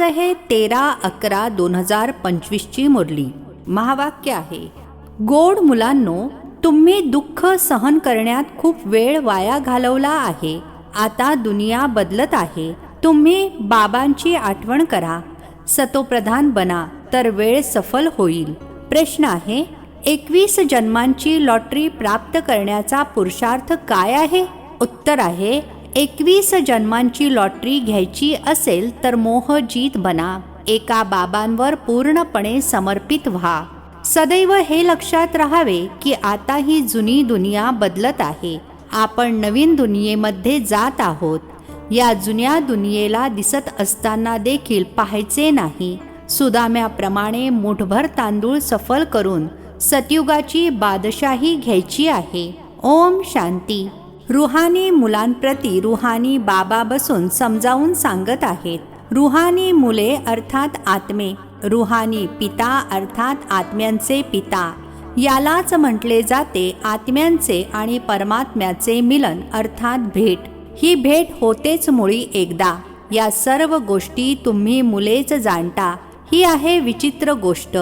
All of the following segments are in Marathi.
आज आहे तेरा अकरा दोन हजार पंचवीसची मुरली. महावाक्य आहे गोड मुलांनो तुम्ही दुःख सहन करण्यात खूप वेळ वाया घालवला आहे. आता दुनिया बदलत आहे. तुम्ही बाबांची आठवण करा. सतोप्रधान बना तर वेळ सफल होईल. प्रश्न आहे एकवीस जन्मांची लॉटरी प्राप्त करण्याचा पुरुषार्थ काय आहे? उत्तर आहे एकवीस जन्मांची लॉटरी घ्यायची असेल तर मोहजीत बना. एका बाबांवर पूर्णपणे समर्पित व्हा. सदैव हे लक्षात राहावे की आता ही जुनी दुनिया बदलत आहे. आपण नवीन दुनियेमध्ये जात आहोत. या जुन्या दुनियेला दिसत असताना देखील पाहायचे नाही. सुदाम्याप्रमाणे मुठभर तांदूळ सफल करून सतयुगाची बादशाही घ्यायची आहे. ओम शांती. रुहानी मुलांप्रती रुहानी बाबा बसून समजावून सांगत आहेत. रुहानी मुले अर्थात आत्मे रुहानी पिता अर्थात आत्म्यांचे पिता. यालाच म्हटले जाते आत्म्यांचे आणि परमात्म्याचे मिलन अर्थात भेट. ही भेट होतेच मुळी एकदा. या सर्व गोष्टी तुम्ही मुलेच जाणता. ही आहे विचित्र गोष्ट.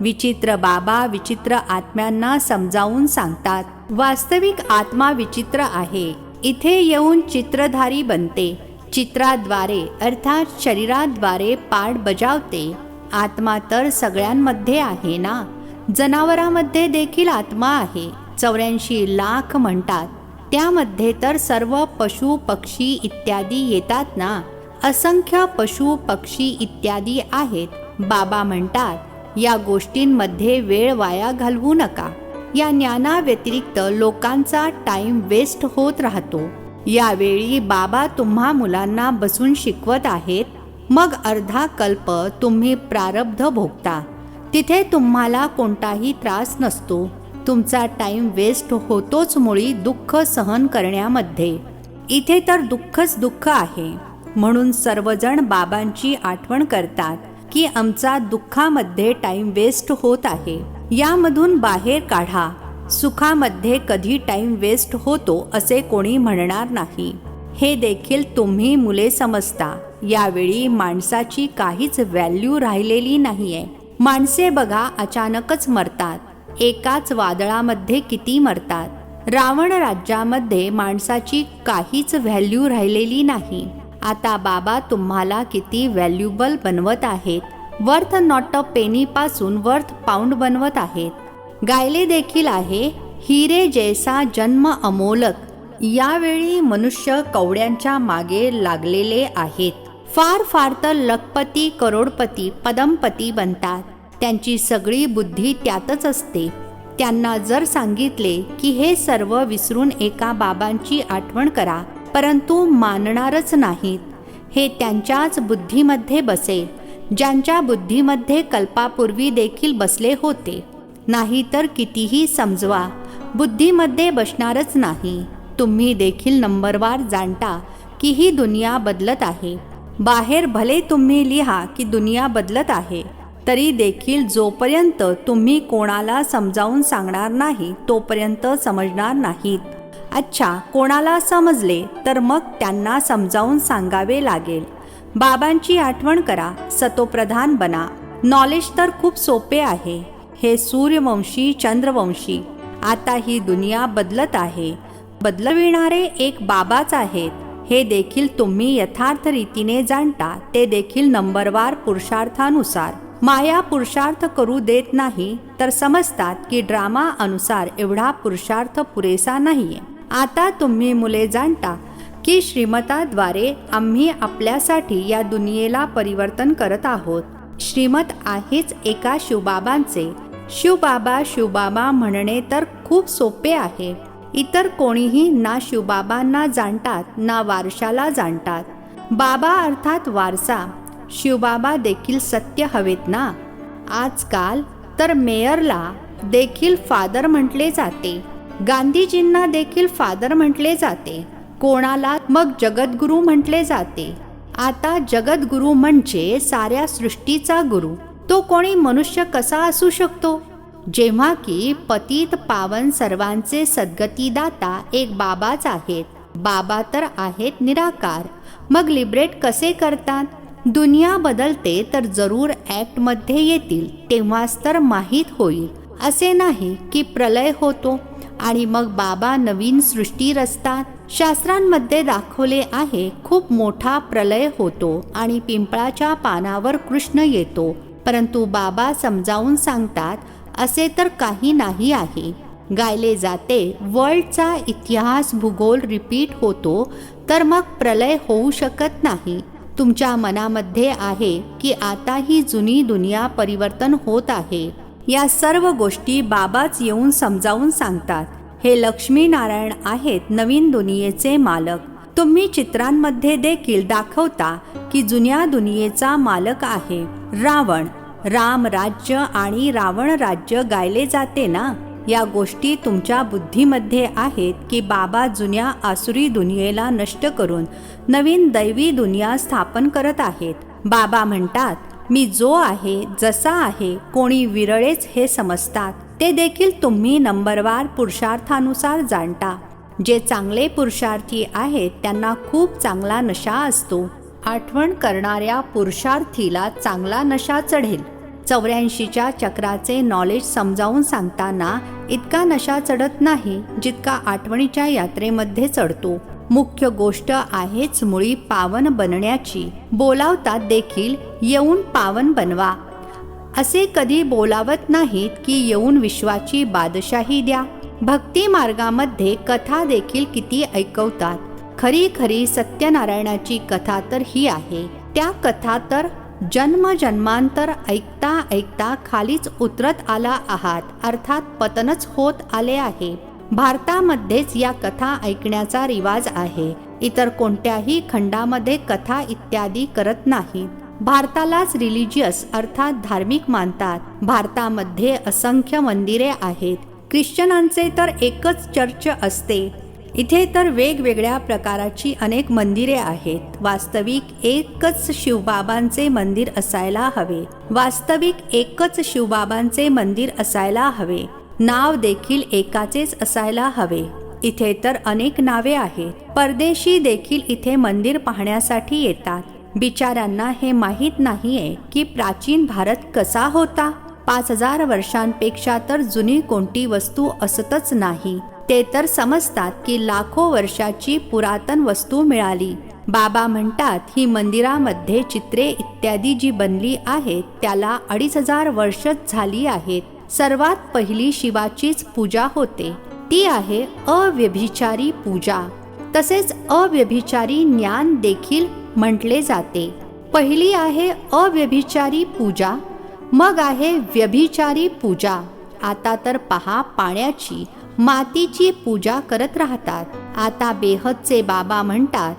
विचित्र बाबा विचित्र आत्म्यांना समजावून सांगतात. वास्तविक आत्मा विचित्र आहे. इथे येऊन चित्रधारी बनते. चित्राद्वारे अर्थात शरीराद्वारे पाठ बजावते. आत्मा तर सगळ्यांमध्ये आहे ना? जनावरामध्ये देखील आत्मा आहे. चौऱ्याऐंशी लाख म्हणतात. त्यामध्ये तर सर्व पशु पक्षी इत्यादी येतात ना? असंख्य पशु पक्षी इत्यादी आहेत. बाबा म्हणतात या गोष्टींमध्ये वेळ वाया घालवू नका. या ज्ञानाव्यतिरिक्त लोकांचा टाइम वेस्ट होत राहतो. यावेळी बाबा तुम्हा मुलांना बसून शिकवत आहेत मग अर्धा कल्प तुम्ही प्रारब्ध भोगता. तिथे तुम्हाला कोणताही त्रास नसतो. तुमचा टाइम वेस्ट होतोच मुळी दुःख सहन करण्यामध्ये. इथे तर दुःखच दुःख आहे. म्हणून सर्वजण बाबांची आठवण करतात की आमचा दुःखामध्ये टाइम वेस्ट होत आहे. यामधून बाहेर काढा. सुखामध्ये कधी टाइम वेस्ट होतो असे कोणी म्हणणार नाही. हे देखील तुम्ही मुले समजता. यावेळी माणसाची काहीच व्हॅल्यू राहिलेली नाहीये. माणसे बघा अचानकच मरतात. एकाच वादळामध्ये किती मरतात. रावण राज्यामध्ये माणसाची काहीच व्हॅल्यू राहिलेली नाही. आता बाबा तुम्हाला किती व्हॅल्युबल बनवत आहेत. वर्थ नॉट अ पेनीपासून वर्थ पाऊंड बनवत आहेत. गायले देखील आहे हिरे जैसा जन्म अमोलक. यावेळी मनुष्य कवड्यांच्या मागे लागलेले आहेत. फार फार तर लखपती करोडपती पदमपती बनतात. त्यांची सगळी बुद्धी त्यातच असते. त्यांना जर सांगितले की हे सर्व विसरून एका बाबांची आठवण करा परंतु मानणारच नाहीत. हे त्यांच्याच बुद्धीमध्ये बसेल. ज्यांच्या बुद्धीमध्ये कल्पापूर्वी देखील बसले होते. नाही तर कितीही समजवा बुद्धीमध्ये बसणारच नाही. तुम्ही देखील नंबरवार जाणता की ही दुनिया बदलत आहे. बाहेर भले तुम्ही लिहा की दुनिया बदलत आहे तरी देखील जोपर्यंत तुम्ही कोणाला समजावून सांगणार नाही तोपर्यंत समजणार नाहीत. अच्छा कोणाला समजले तर मग त्यांना समजावून सांगावे लागेल. बाबांची आठवण करा सतोप्रधान बना. नॉलेज तर खूप सोपे आहे. हे सूर्यवंशी चंद्रवंशी. आता ही दुनिया बदलत आहे. बदलविणारे एक बाबाच आहेत. हे देखील तुम्ही यथार्थ रीतीने जाणता. ते देखील नंबरवार पुरुषार्थानुसार. माया पुरुषार्थ करू देत नाही तर समजतात की ड्रामा अनुसार एवढा पुरुषार्थ पुरेसा नाहीये. आता तुम्ही मुले जाणता की श्रीमताद्वारे आम्ही आपल्यासाठी या दुनियेला परिवर्तन करत आहोत. श्रीमत आहेच एका शिवबाबांचे शिवबाबा शिवबाबा म्हणणे तर खूप सोपे आहे. इतर कोणीही ना शिवबाबांना जाणतात ना वारशाला जाणतात. बाबा अर्थात वारसा. शिवबाबा देखील सत्य हवेत ना? आजकाल तर मेयरला देखील फादर म्हटले जाते. गांधीजींना देखील फादर म्हटले जाते. कोणाला मग जगद्गुरू म्हटले जाते? आता जगद्गुरू म्हणजे साऱ्या सृष्टीचा गुरु. तो कोणी मनुष्य कसा असू शकतो? जेव्हा की पतित पावन सर्वांचे सद्गतीदाता एक बाबाच आहेत. बाबा तर आहेत निराकार. मग लिबरेट कसे करतात? दुनिया बदलते तर जरूर ॲक्टमध्ये येतील. तेव्हाच तर माहीत होईल. असे नाही की प्रलय होतो आणि मग बाबा नवीन सृष्टी रचतात. शास्त्रांमध्ये दाखवले आहे खूप मोठा प्रलय होतो आणि पिंपळाच्या पानावर कृष्ण येतो. परंतु बाबा समजावून सांगतात असे तर काही नाही आहे. गायले जाते वर्ल्डचा इतिहास भूगोल रिपीट होतो तर मग प्रलय होऊ शकत नाही. तुमच्या मनामध्ये आहे की आता ही जुनी दुनिया परिवर्तन होत आहे. या सर्व गोष्टी बाबाच येऊन समजावून सांगतात. हे लक्ष्मी नारायण आहेत नवीन दुनियेचे मालक. तुम्ही चित्रांमध्ये देखील दाखवता की जुन्या दुनियेचा मालक आहे. रावण राम राज्य आणि रावण राज्य गायले जाते ना? या गोष्टी तुमच्या बुद्धीमध्ये आहेत की बाबा जुन्या आसुरी दुनियेला नष्ट करून नवीन दैवी दुनिया स्थापन करत आहेत. बाबा म्हणतात मी जो आहे जसा आहे कोणी विरळेच हे समजतात. ते देखील तुम्ही नंबरवार पुरुषार्थानुसार जाणता. जे चांगले पुरुषार्थी आहेत त्यांना खूप चांगला नशा असतो. आठवण करणाऱ्या पुरुषार्थीला चांगला नशा चढेल. चौऱ्याऐंशीच्या चक्राचे नॉलेज समजावून सांगताना इतका नशा चढत नाही जितका आठवणीच्या यात्रेमध्ये चढतो. मुख्य गोष्ट आहेच मुळी पावन बनण्याची. बोलावतात देखील येऊन पावन बनवा. असे कधी बोलावत नाहीत की येऊन विश्वाची बादशाही द्या. भक्ती मार्गामध्ये कथा देखील किती ऐकवतात. खरी खरी सत्यनारायणाची कथा तर ही आहे. त्या कथा तर जन्म जन्मांतर ऐकता ऐकता खालीच उतरत आला आहात अर्थात पतनच होत आले आहे. भारतामध्येच या कथा ऐकण्याचा रिवाज आहे. इतर कोणत्याही खंडामध्ये कथा इत्यादी करत नाहीत. भारतालाच रिलिजियस अर्थात धार्मिक मानतात. भारतामध्ये असंख्य मंदिरे आहेत. ख्रिश्चनांचे तर एकच चर्च असते. इथे तर वेगवेगळ्या प्रकाराची अनेक मंदिरे आहेत. वास्तविक एकच शिवबाबांचे मंदिर असायला हवे. वास्तविक एकच शिवबाबांचे मंदिर असायला हवे. नाव देखील एकाचेच असायला हवे. इथे तर अनेक नावे आहेत. परदेशी देखील इथे मंदिर पाहण्यासाठी येतात. बिचाऱ्यांना हे माहीत नाहीये की प्राचीन भारत कसा होता. पाच हजार वर्षांपेक्षा तर जुनी कोणती वस्तू असतच नाही. ते तर समजतात की लाखो वर्षाची पुरातन वस्तू मिळाली. बाबा म्हणतात ही मंदिरामध्ये चित्रे इत्यादी जी बनली आहेत त्याला अडीच हजार वर्ष झाली आहेत. सर्वात पहिली शिवाचीच पूजा होते. ती आहे अव्यभिचारी पूजा. तसेच अव्यभिचारी ज्ञान देखील म्हटले जाते. पहिली आहे अव्यभिचारी पूजा मग आहे व्यभिचारी पूजा. आता तर पहा पाण्याची मातीची पूजा करत राहतात. आता बेहदचे बाबा म्हणतात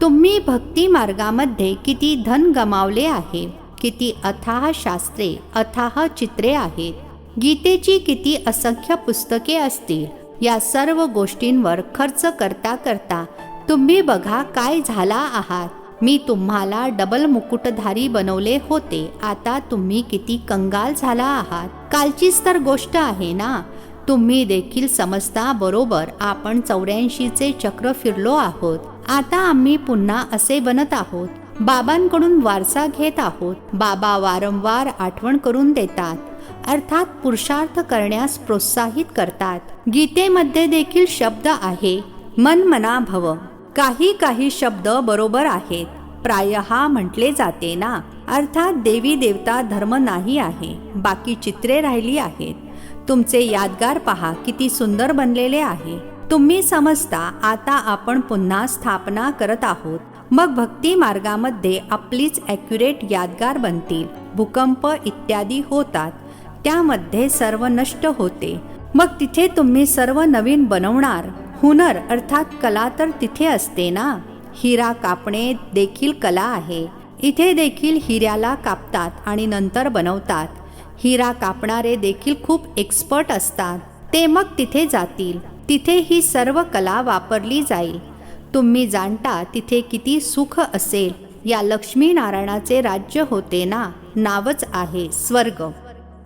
तुम्ही भक्ती मार्गामध्ये किती धन गमावले आहे किती अथाह शास्त्रे अथाह चित्रे आहेत. गीतेची किती असंख्य पुस्तके असतील. या सर्व गोष्टींवर खर्च करता करता तुम्ही बघा काय झाला आहात. मी तुम्हाला डबल मुकुटधारी बनवले होते. आता तुम्ही किती कंगाल झाला आहात. कालचीच तर गोष्ट आहे ना? तुम्ही देखील समजता बरोबर आपण चौऱ्याऐंशीचे चक्र फिरलो आहोत. आता आम्ही पुन्हा असे बनत आहोत. बाबांकडून वारसा घेत आहोत. बाबा वारंवार आठवण करून देतात. अर्थात पुरुषार्थ करण्यास प्रोत्साहित करतात. गीतेमध्ये देखील शब्द आहे मन मना भव काही काही शब्द बरोबर आहेत. प्रायः म्हटले जाते ना. अर्थात देवी देवता धर्म नाही आहे. बाकी चित्रे राहिली आहेत. तुमचे यादगार पहा किती सुंदर बनलेले आहे. तुम्ही समजता आता आपण पुन्हा स्थापना करत आहोत. मग भक्ती मार्गामध्ये आपलीच ॲक्युरेट यादगार बनतील. भूकंप इत्यादी होतात. त्यामध्ये सर्व नष्ट होते. मग तिथे तुम्ही सर्व नवीन बनवणार. हुनर अर्थात कला तर तिथे असते ना? हिरा कापणे देखील कला आहे. इथे देखील हिऱ्याला कापतात आणि नंतर बनवतात. हिरा कापणारे देखील खूप एक्सपर्ट असतात. ते मग तिथे जातील. तिथे ही सर्व कला वापरली जाईल. तुम्ही जाणता तिथे किती सुख असेल. या लक्ष्मीनारायणाचे राज्य होते ना? नावच आहे स्वर्ग.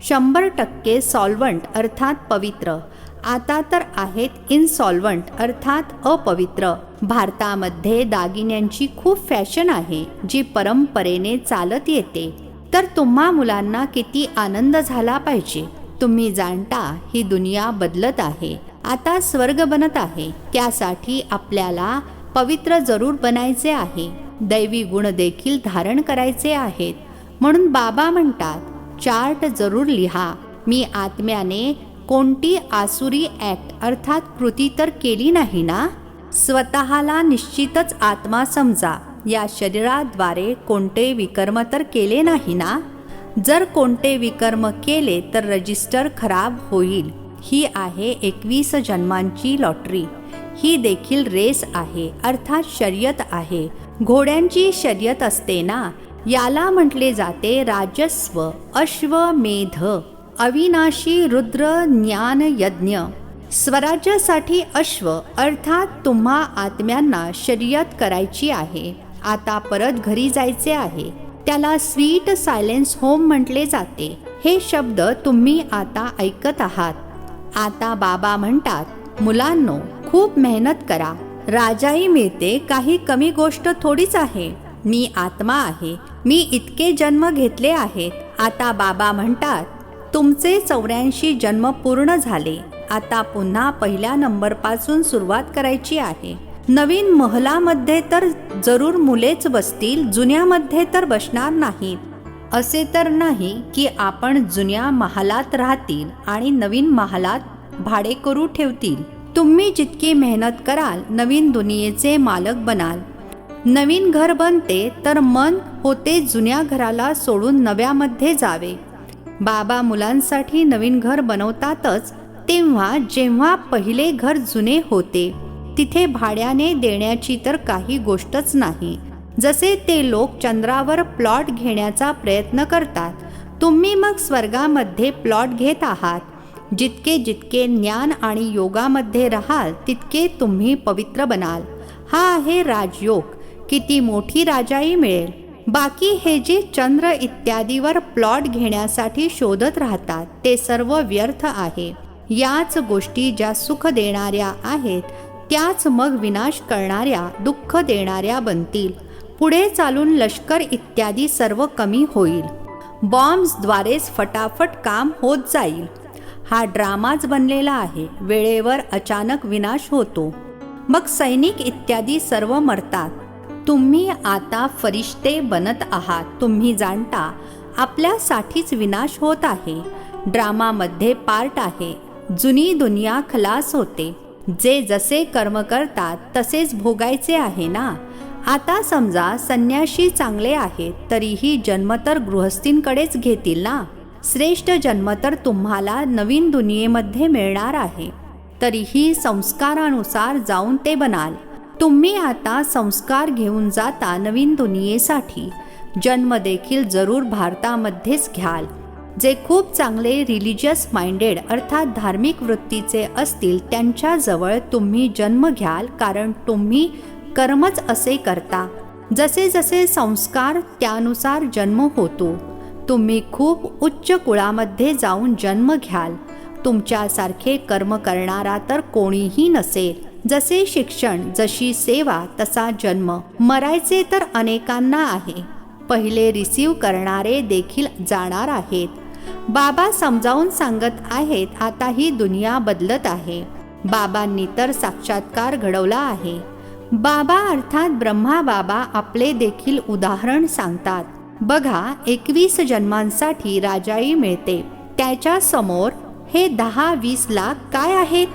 शंभर टक्के सॉल्वंट अर्थात पवित्र. आता तर आहेत इन्सॉल्वंट अर्थात अपवित्र. भारतामध्ये दागिन्यांची खूप फॅशन आहे जी परंपरेने चालत येते. तर तुम्हा मुलांना किती आनंद झाला पाहिजे? तुम्ही जाणता ही दुनिया बदलत आहे. आता स्वर्ग बनत आहे. त्यासाठी आपल्याला पवित्र जरूर बनायचे आहे. दैवी गुण देखील धारण करायचे आहेत. म्हणून बाबा म्हणतात चार्ट जरूर लिहा. मी आत्म्याने कोणती आसुरी ॲक्ट अर्थात कृती तर केली नाही ना? स्वतःला निश्चितच आत्मा समजा. या शरीराद्वारे कोणते विकर्म तर केले नाही ना? जर कोणते विकर्म केले तर रजिस्टर खराब होईल. ही आहे एकवीस जन्मांची लॉटरी ही देखील रेस आहे अर्थात शर्यत आहे. घोड्यांची शर्यत असते ना? याला म्हटले जाते राजस्व अश्वमेध अविनाशी रुद्र ज्ञान यज्ञ स्वराज्यासाठी अश्व अर्थात तुम्हा आत्म्यांना शर्यत करायची आहे. आता परत घरी जायचे आहे. त्याला स्वीट सायलेन्स होम म्हटले जाते. हे शब्द तुम्ही आता ऐकत आहात. आता बाबा म्हणतात मुलांनो खूप मेहनत करा. राजाई मिळते काही कमी गोष्ट थोडीच आहे. मी आत्मा आहे. मी इतके जन्म घेतले आहेत. आता बाबा म्हणतात तुमचे चौऱ्याऐंशी जन्म पूर्ण झाले. आता पुन्हा पहिल्या नंबरपासून सुरुवात करायची आहे. नवीन महलामध्ये तर जरूर मुलेच बसतील जुन्यामध्ये तर बसणार नाहीत. असे तर नाही की आपण जुन्या महालात राहतील आणि नवीन महालात भाडे करू ठेवतील. तुम्ही जितकी मेहनत कराल नवीन दुनियेचे मालक बनाल. नवीन घर बनते तर मन होते जुन्या घराला सोडून नव्यामध्ये जावे. बाबा मुलांसाठी नवीन घर बनवतातच तेव्हा जेव्हा पहिले घर जुने होते तिथे भाड्याने देण्याची तर काही गोष्टच नाही. जसे ते लोक चंद्रावर प्लॉट घेण्याचा प्रयत्न करतात तुम्ही मग स्वर्गामध्ये प्लॉट घेत आहात. जितके जितके ज्ञान आणि योगामध्ये राहाल तितके तुम्ही पवित्र बनाल. हा आहे राजयोग. किती मोठी राजाई मिळेल. बाकी हे जे चंद्र इत्यादीवर प्लॉट घेण्यासाठी शोधत राहतात ते सर्व व्यर्थ आहे. याच गोष्टी ज्या सुख देणाऱ्या आहेत त्याच मग विनाश करणाऱ्या दुःख देणाऱ्या बनतील. पुढे चालून लष्कर इत्यादी सर्व कमी होईल. बॉम्ब्सद्वारेच फटाफट काम होत जाईल. हा ड्रामाच बनलेला आहे. वेळेवर अचानक विनाश होतो. मग सैनिक इत्यादी सर्व मरतात. तुम्ही आता फरिश्ते बनत आहात. तुम्ही जाणता आपल्यासाठीच विनाश होत आहे. ड्रामामध्ये पार्ट आहे. जुनी दुनिया खलास होते. जे जसे कर्म करतात तसेच भोगायचे आहे ना? आता समजा संन्याशी चांगले आहेत तरीही जन्म तर गृहस्थींकडेच घेतील ना? श्रेष्ठ जन्म तर तुम्हाला नवीन दुनियेमध्ये मिळणार आहे. तरीही संस्कारानुसार जाऊन ते बनाल. तुम्ही आता संस्कार घेऊन जाता नवीन दुनियेसाठी. जन्म देखील जरूर भारतामध्येच घ्याल. जे खूप चांगले रिलिजियस माइंडेड अर्थात धार्मिक वृत्तीचे असतील त्यांच्याजवळ तुम्ही जन्म घ्याल कारण तुम्ही कर्मच असे करता. जसे जसे संस्कार त्यानुसार जन्म होतो. तुम्ही खूप उच्च कुळामध्ये जाऊन जन्म घ्याल. तुमच्यासारखे कर्म करणारा तर कोणीही नसेल. जसे शिक्षण जशी सेवा तसा जन्म. मरायचे तर अनेकांना आहे. पहिले रिसीव करणारे देखील जाणार आहेत. बाबा समजावून सांगत आहेत आता ही दुनिया बदलत आहे. बाबांनी तर साक्षात्कार घडवला आहे. बाबा अर्थात ब्रह्मा बाबा आपले देखील उदाहरण सांगतात. बघा एकवीस जन्मांसाठी राजाई मिळते. त्याच्यासमोर हे दहा वीस लाख काय आहेत?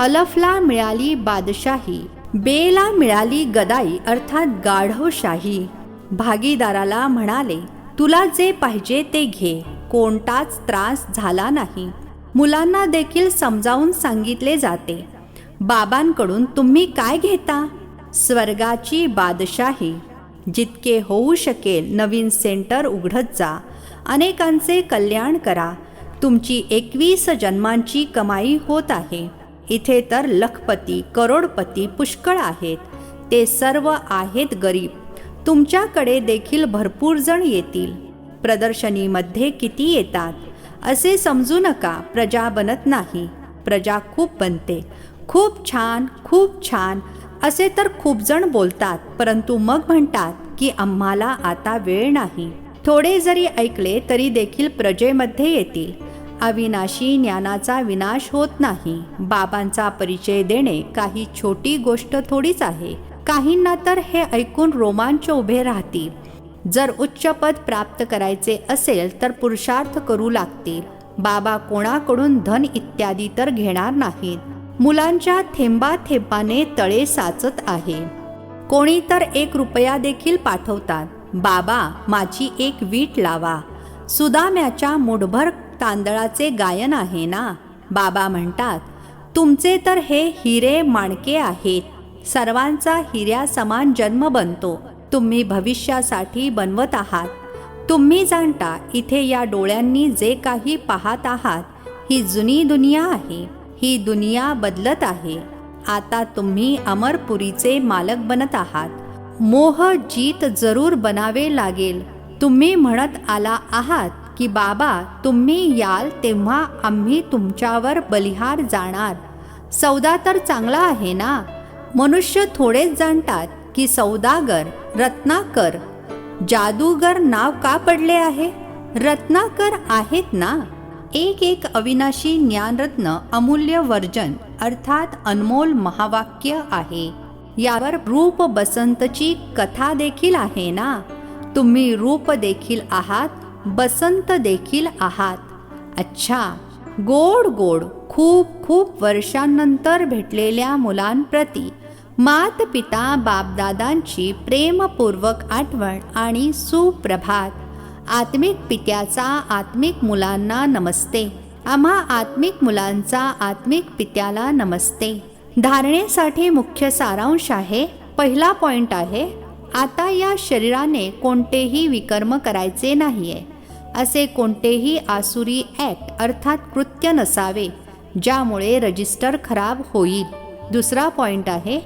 अलफला मिळाली बादशाही बेला मिळाली गदाई अर्थात गाढवशाही भागीदाराला म्हणाले तुला जे पाहिजे ते घे कोणताच त्रास झाला नाही. मुलांना देखील समजावून सांगितले जाते. बाबांकडून तुम्ही काय घेता? स्वर्गाची बादशाही जितके होऊ शकेल नवीन सेंटर उघडत जा. अनेकांचे कल्याण करा. तुमची एकवीस जन्मांची कमाई होत आहे. इथे तर लखपती करोडपती पुष्कळ आहेत. ते सर्व आहेत गरीब. तुमच्याकडे देखील भरपूर जण येतील. प्रदर्शनीमध्ये किती येतात? असे समजू नका प्रजा बनत नाही. प्रजा खूप बनते. खूप छान खूप छान. असे तर खूप जण बोलतात परंतु मग म्हणतात की आम्हाला आता वेळ नाही. थोडे जरी ऐकले तरी देखील प्रजेमध्ये येतील. अविनाशी ज्ञानाचा विनाश होत नाही. बाबांचा परिचय देणे काही छोटी गोष्ट थोडीच आहे. काहींना तर हे ऐकून रोमांच उभे राहतील. जर उच्च पद प्राप्त करायचे असेल तर पुरुषार्थ करू लागतील. बाबा कोणाकडून धन इत्यादी तर घेणार नाहीत. मुलांच्या थेंबा थेंबाने तळे साचत आहे. कोणी तर एक रुपया देखील पाठवतात. बाबा माझी एक वीट लावा. सुदाम्याच्या मुठभर तांदळाचे गायन आहे ना? बाबा म्हणतात तुमचे तर हे हिरे माणके आहेत. सर्वांचा हिऱ्या समान जन्म बनतो. तुम्ही भविष्यासाठी बनवत आहात. तुम्ही जाणता इथे या डोळ्यांनी जे काही पाहत आहात ही जुनी दुनिया आहे. ही दुनिया बदलत आहे. आता तुम्ही अमरपुरीचे मालक बनत आहात. मोह जीत जरूर बनावे लागेल. तुम्ही म्हणत आला आहात की बाबा तुम्ही याल तेव्हा आम्ही तुमच्यावर बलिहार जाणार. सौदा तर चांगला आहे ना? मनुष्य थोडेच जाणतात की सौदागर रत्नाकर. जादूगर नाव का पडले आहे? रत्नाकर आहेत ना? एक एक अविनाशी ज्ञानरत्न अमूल्य वर्जन अर्थात अनमोल महावाक्य आहे. यावर रूप बसंतची कथा देखील आहे ना? तुम्ही रूप देखील आहात बसंत देखील आहात. अच्छा गोड गोड खूप खूप वर्षांनंतर भेटलेल्या मुलांप्रती मात पिता बापदादांची प्रेमपूर्वक आठवण आणि सुप्रभात. आत्मिक पित्याचा आत्मिक मुलांना नमस्ते. आम्हा आत्मिक मुलांचा आत्मिक पित्याला नमस्ते. धारणेसाठी मुख्य सारांश आहे पहिला पॉइंट आहे आता या शरीराने कोणतेही विकर्म करायचे नाहीये. असे कोणतेही आसुरी ॲक्ट अर्थात कृत्य नसावे ज्यामुळे रजिस्टर खराब होईल. दुसरा पॉइंट आहे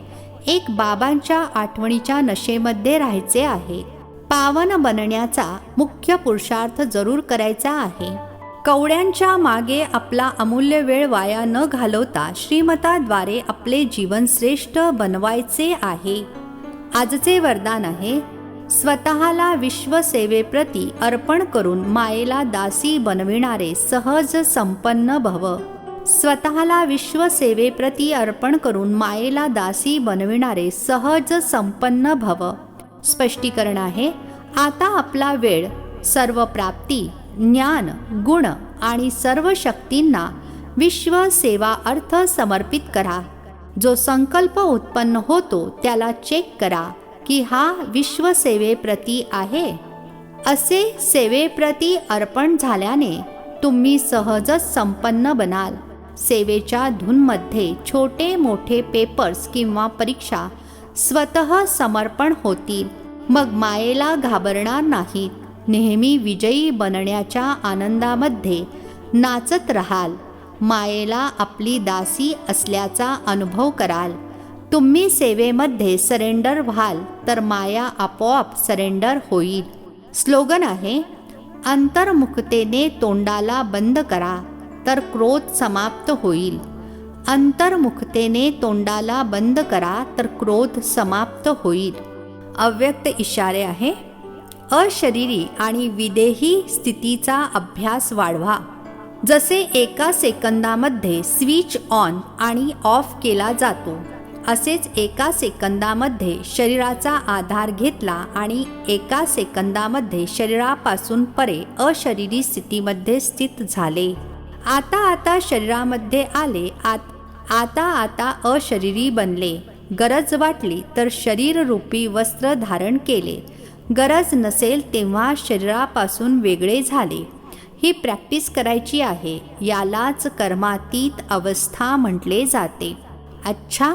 एक बाबांच्या आठवणीच्या नशेमध्ये राहायचे आहे. पावन बनण्याचा मुख्य पुरुषार्थ जरूर करायचा आहे. कवड्यांच्या मागे आपला अमूल्य वेळ वाया न घालवता श्रीमताद्वारे आपले जीवन श्रेष्ठ बनवायचे आहे. आजचे वरदान आहे स्वतःला विश्वसेवेप्रती अर्पण करून मायेला दासी बनविणारे सहज संपन्न भव. स्वतःला विश्वसेवेप्रती अर्पण करून मायेला दासी बनविणारे सहज संपन्न भव. स्पष्टीकरण आहे आता आपला वेळ सर्व प्राप्ती ज्ञान गुण आणि सर्व शक्तींना विश्व सेवा अर्थ समर्पित करा. जो संकल्प उत्पन्न होतो त्याला चेक करा. की हा विश्वसेवेप्रती आहे. असे सेवेप्रती अर्पण झाल्याने तुम्ही सहजच संपन्न बनाल. सेवेच्या धूनमध्ये छोटे मोठे पेपर्स किंवा परीक्षा स्वतः समर्पण होतील. मग मायेला घाबरणार नाहीत. नेहमी विजयी बनण्याच्या आनंदामध्ये नाचत राहाल. मायेला आपली दासी असल्याचा अनुभव कराल. तुम्ही सेवेमध्ये सरेंडर व्हाल तर माया आपोआप सरेंडर होईल. स्लोगन आहे अंतर्मुखतेने तोंडाला बंद करा तर क्रोध समाप्त होईल. अंतर्मुखतेने तोंडाला बंद करा तर क्रोध समाप्त होईल. अव्यक्त इशारे आहे अशरीरी आणि विदेही स्थितीचा अभ्यास वाढवा. जसे एका सेकंदामध्ये स्विच ऑन आणि ऑफ केला जातो असेच एका सेकंदामध्ये शरीराचा आधार घेतला आणि एका सेकंदामध्ये शरीरापासून परे अशरीरी स्थितीमध्ये स्थित झाले. आता आता शरीरामध्ये आले आत आता आता अशरीरी बनले. गरज वाटली तर शरीररूपी वस्त्र धारण केले. गरज नसेल तेव्हा शरीरापासून वेगळे झाले. ही प्रॅक्टिस करायची आहे यालाच कर्मातीत अवस्था म्हटले जाते. अच्छा!